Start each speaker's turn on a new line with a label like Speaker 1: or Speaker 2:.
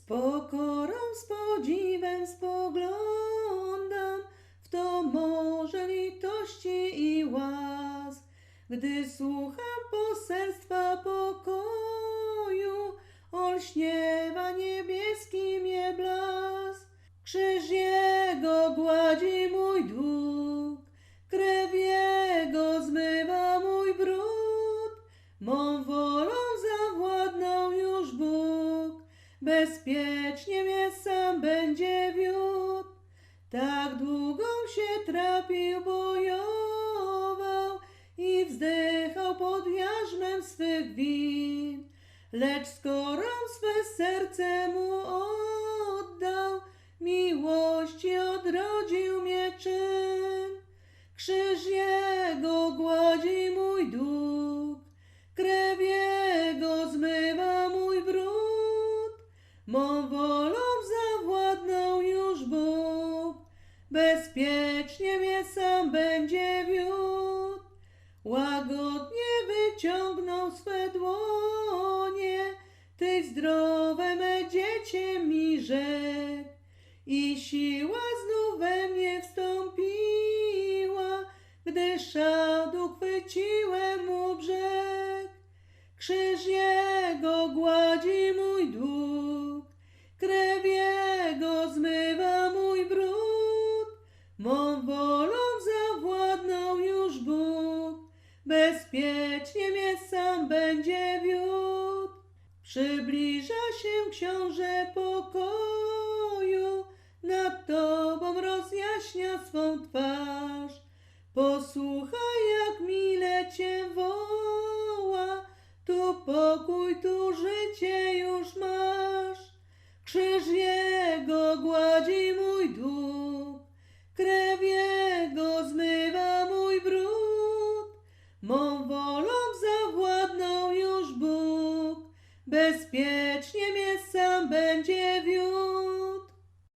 Speaker 1: Z pokorą, z podziwem spoglądam w to morze litości i łask, gdy słucham poselstwa pokoju, olśniewa niebieski mnie blask. Krzyż Jego gładzi mój dług, krew Jego zmywa mój brud. Mą wolą bezpiecznie mnie sam będzie wiódł. Tak długo się trapił, bojował i wzdychał pod jarzmem swych win. Lecz skoro swe serce mu oddał, miłości odrodził mnie. Mą wolą zawładnął już Bóg, bezpiecznie mnie sam będzie wiódł. Łagodnie wyciągnął swe dłonie, Ty zdrowe me dziecię mi rzekł. I siła znów we mnie wstąpiła, gdy szadu chwyciłem mu brzeg. Krzyż Jego gładzi Mą wolą zawładnął już Bóg, bezpiecznie mnie sam będzie wiódł. Przybliża się książę pokoju, nad tobą rozjaśnia swą twarz. Posłuchaj, jak mile cię woła, tu pokój, tu życie już masz. Krzyż Jego gładzi wolą zawładnął już Bóg, bezpiecznie mnie sam będzie wiódł.